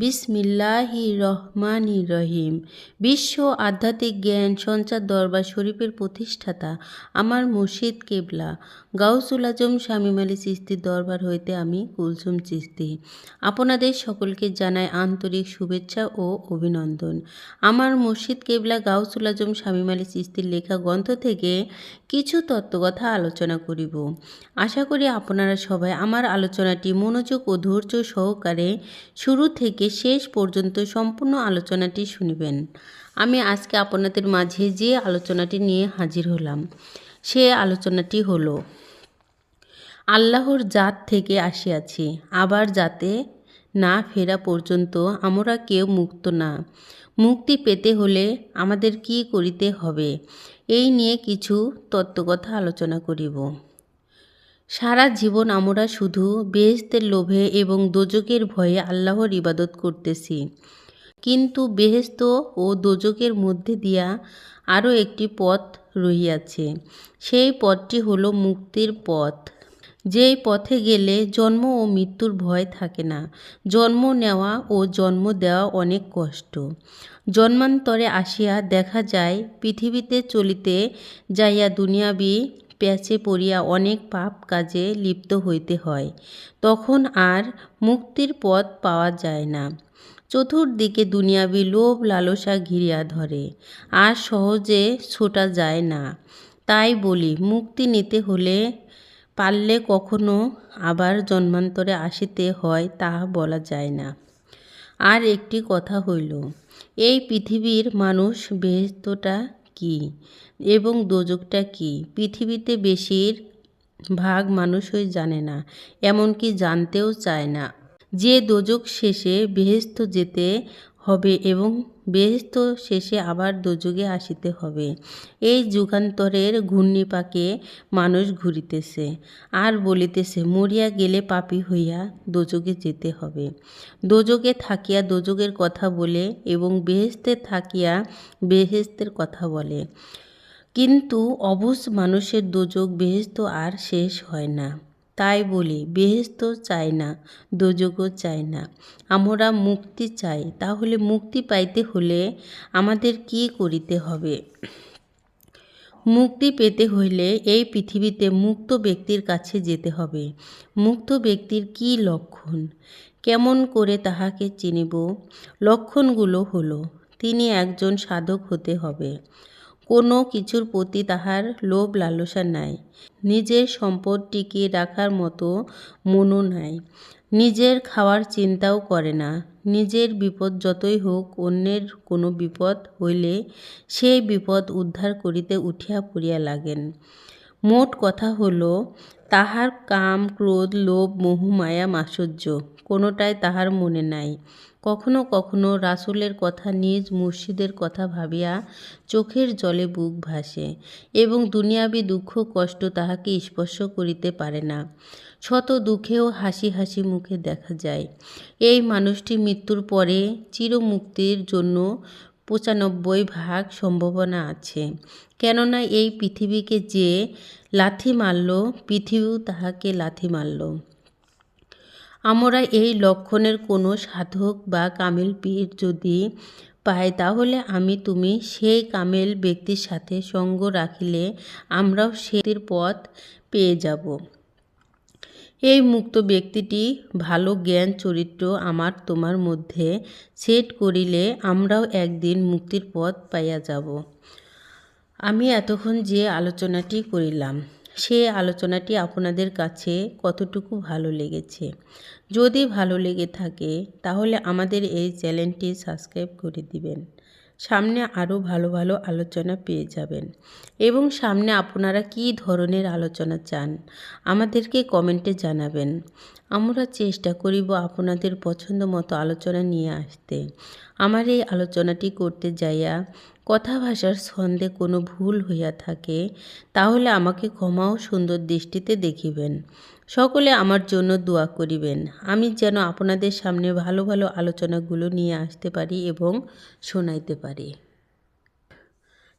বিসমিল্লাহি রহমানি রহিম। বিশ্ব আধ্যাত্মিক জ্ঞান সঞ্চার দরবার শরীফের প্রতিষ্ঠাতা আমার মুর্শিদ কেবলা। গাউসুল আজম শামীম আলী চিস্তির দরবার হইতে আমি কুলসুম চিস্তি আপনাদের সকলকে জানাই আন্তরিক শুভেচ্ছা ও অভিনন্দন। আমার মুর্শিদ কেবলা গাউসুল আজম শামীম আলী চিস্তির লেখা গ্রন্থ থেকে কিছু তত্ত্বকথা আলোচনা করিব। আশা করি আপনারা সবাই আমার আলোচনাটি মনোযোগ ও ধৈর্য সহকারে শুরু থেকে শেষ পর্যন্ত সম্পূর্ণ আলোচনাটি শুনবেন। আমি আজকে আপনাদের মাঝে যে আলোচনাটি নিয়ে হাজির হলাম, সে আলোচনাটি হলো, আল্লাহর জাত থেকে আসিয়াছি, আবার যাতে না ফেরা পর্যন্ত আমরা কেউ মুক্ত না। মুক্তি পেতে হলে আমাদের কি করিতে হবে? এই নিয়ে কিছু তত্ত্বকথা আলোচনা করিব। সারা জীবন আমরা শুধু বেহেস্তের লোভে এবং দোজকের ভয়ে আল্লাহর ইবাদত করতেছি। কিন্তু বেহেস্ত ও দোজকের মধ্যে দিয়া আরও একটি পথ রহিয়াছে। সেই পথটি হলো মুক্তির পথ। যেই পথে গেলে জন্ম ও মৃত্যুর ভয় থাকে না। জন্ম নেওয়া ও জন্ম দেওয়া অনেক কষ্ট। জন্মান্তরে আসিয়া দেখা যায়, পৃথিবীতে চলিতে যাইয়া দুনিয়াবি প্যাচে পড়িয়া অনেক পাপ কাজে লিপ্ত হইতে হয়, তখন আর মুক্তির পথ পাওয়া যায় না। চতুর্দিকে দুনিয়াবি লোভ লালসা ঘিরিয়া ধরে, আর সহজে ছোটা যায় না। তাই বলি, মুক্তি নিতে হলে পারলে কখনো আবার জন্মান্তরে আসিতে হয় তা বলা যায় না। আর একটি কথা হইল, এই পৃথিবীর মানুষ বেহেস্তটা কি? এবং দোজকটা কি? পৃথিবীতে বেশির ভাগ মানুষই জানে না, এমনকি জানতেও চায় না। যে দোজক শেষে বেহেস্ত যেতে হবে এবং বেহেস্ত শেষে আবার দোজগে আসিতে হবে। এই যুগান্তরের ঘূর্ণিপাকে মানুষ ঘুরিতেছে। আর বলিতেছে, মরিয়া গেলে পাপি হইয়া দোজগে যেতে হবে। দোজগে থাকিয়া দোজগের কথা বলে এবং বেহেস্তে থাকিয়া বেহেস্তের কথা বলে। কিন্তু অবুজ মানুষের দোজক বেহেস্ত আর শেষ হয় না। তাই বলি, বেহেস্ত চাই না দোজগও চাই না। আমরা মুক্তি চাই। তাহলে মুক্তি পাইতে হলে আমাদের কি করিতে হবে? মুক্তি পেতে হইলে এই পৃথিবীতে মুক্ত ব্যক্তির কাছে যেতে হবে। মুক্ত ব্যক্তির কি লক্ষণ? কেমন করে তাহাকে চিনিব? লক্ষণগুলো হলো, তিনি একজন সাধক হতে হবে। কোনো কিছুর প্রতি তাহার লোভ লালসা নাই। নিজের সম্পদ টিকিয়ে রাখার মতো মনও নাই। নিজের খাওয়ার চিন্তাও করে না। নিজের বিপদ যতই হোক, অন্যের কোনো বিপদ হইলে সেই বিপদ উদ্ধার করিতে উঠিয়া পড়িয়া লাগেন। মোট কথা হলো, তাহার কাম, ক্রোধ, লোভ, মোহ, মায়া মাসুর্য কোনোটাই তাহার মনে নাই। কখনো কখনো রাসুলের কথা নিজ মুর্শিদের কথা ভাবিয়া চোখের জলে বুক ভাসে এবং দুনিয়াবি দুঃখ, কষ্ট তাহাকে স্পর্শ করিতে পারে না। শত দুঃখেও হাসি হাসি মুখে দেখা যায়। এই মানুষটি মৃত্যুর পরে চিরমুক্তির জন্য পঁচানব্বই ভাগ সম্ভাবনা আছে। কেননা এই পৃথিবীকে যে লাথি মারল, পৃথিবীও তাহাকে লাথি মারল। আমরা এই লক্ষণের কোনো সাধক বা কামিল পীর যদি পাই, তাহলে আমি তুমি সেই কামেল ব্যক্তির সাথে সঙ্গ রাখিলে আমরাও সেটির পথ পেয়ে যাব। এই মুক্ত ব্যক্তিটি ভালো জ্ঞান, চরিত্র আমার তোমার মধ্যে সেট করিলে আমরাও একদিন মুক্তির পথ পাইয়া যাব। আমি এতক্ষণ যে আলোচনাটি করিলাম, সে আলোচনাটি আপনাদের কাছে কতটুকু ভালো লেগেছে? যদি ভালো লেগে থাকে, তাহলে আমাদের এই চ্যানেলটি সাবস্ক্রাইব করে দিবেন। সামনে আরও ভালো ভালো আলোচনা পেয়ে যাবেন। এবং সামনে আপনারা কি ধরনের আলোচনা চান, আমাদেরকে কমেন্টে জানাবেন। আমরা চেষ্টা করিব আপনাদের পছন্দ মতো আলোচনা নিয়ে আসতে। আমার এই আলোচনাটি করতে যাইয়া কথা ভাষার ছন্দে কোনো ভুল হইয়া থাকে, তাহলে আমাকে ক্ষমা ও সুন্দর দৃষ্টিতে দেখিবেন। সকলে আমার জন্য দোয়া করিবেন। আমি যেন আপনাদের সামনে ভালো ভালো আলোচনাগুলো নিয়ে আসতে পারি এবং শোনাইতে পারি।